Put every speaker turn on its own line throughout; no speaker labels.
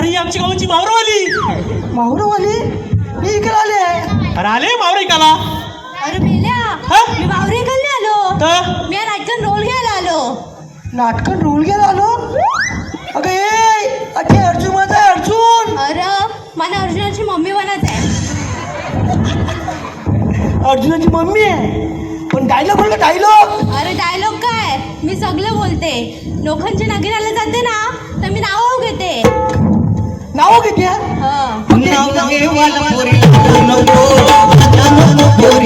अरे आमची गावची मावरवाली.
माहुरवाली मी इकडे आले
अरे आले मावर ऐकाला
अरे मेल्या
हा?
मी आलो.
तर
मी या नाटकात रोल घ्यायला आलो.
नाटकं रोल गेला आलो? अगं ए अटे अर्जुन माझा आहे, अर्जुन.
अरे मला अर्जुनाची मम्मी बनत आहे.
अर्जुनाची मम्मी आहे. पण डायलॉग बोल डायलॉग
अरे डायलॉग काय? मी सगळं बोलते. लोकांच्या नगराला जाते ना तर मी नाव घेते.
नाव किती आहे
हं. दूर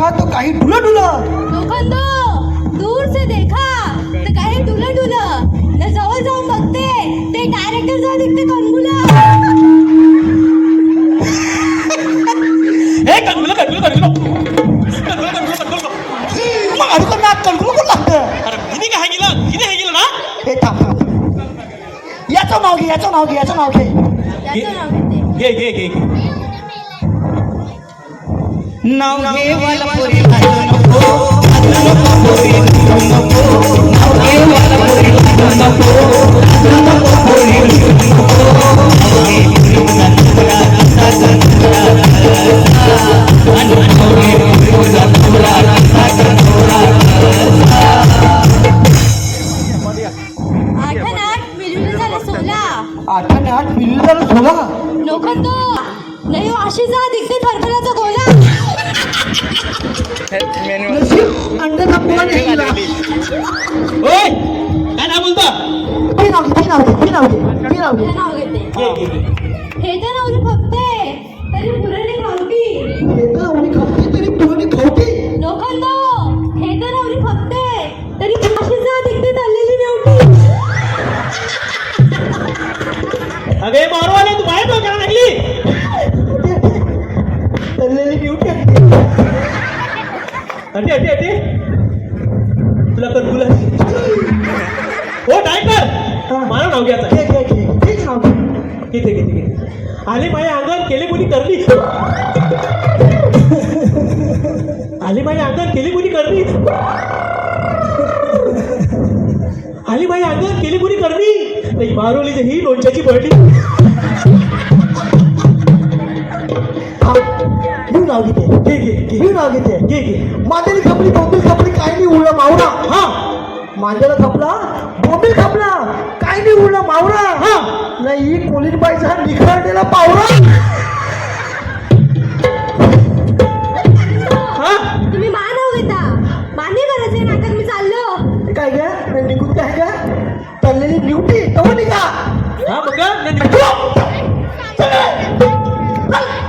देखा
तो काही डुला डुला
लोखंडो दूर से देखा. तर काही डुलं डुलं न जवळ जाऊन बघते. ते डायरेक्टर जाऊ दिसते कणगुला
हे कंगुलं कंगुलं कंगुलं. कंगुलं कंगुलं कंगुलं.
कोण लागतं?
अरे हिने काय गेलं हिने हे गेलं ना?
हे थांब थांब. याचं नाव घे याचं नाव घे याचं नाव घे.
घे घे घे घे.
नाव घेवाला पोरी लागू नको लागू नको पोरी लागू नको नाव घेवाला पोरी लागू नको. लागू नको. पोरी लागू नको नाव घे पोरी तुला कसा गंधुरा आणि नाव घे पोरी तुला तुला कसा गंधुरा
आठ आणि आठ मिळून झाले सोला.
आठ आणि आठ मिळून झालं सोळा
लोखंडो नाही हो, अशी जा दिसते थरथराचा गोला
ओय! काय नाव बोलता?
ते नाव घे ते नाव घे ते नाव घे ते नाव घे.
हे नाव घेते.
घे घे घे
हे तर नवरी फक्ते तरी पुराणी खावटी
हे तर एवढी खपते तरी पुरवणी खवटी
लोखंडो हे तर नवरी फक्ते तरी अशी जा दिसते चाललेली नेवटी
अगे मारवाले तू बाहेर लागली. अटे अटे अटे तुला कंगुला हो डायकर मला नाव घ्यायचं
घे घे घे. तेच नाव घे.
किती किती किती? आले माझ्या अंगण केली कोणी करली. आली माझ्या अंगण केली कोणी करली. आली माझ्या अंगण केली कोणी करली. नाही मारवली ही लोणच्याची बळली
नाव घेते. घे घे घे. घेऊ नाव घेते.
घे घे.
खपली बोंबील खपली काय नाही उडला मावरा
हा.
माझ्याला खपला बोंबील खपला काय नाही उडला मावरा
हा.
नाही कोलीनबाईचा निखळलेला पावरा
हा.
तुम्ही मा नाव घेता. मान्य करायचंय नाटक मी चाललो.
ते काय ग? निघून काय ग? चाललेली ड्युटी. तव निघा.
हा? नाही.
चल.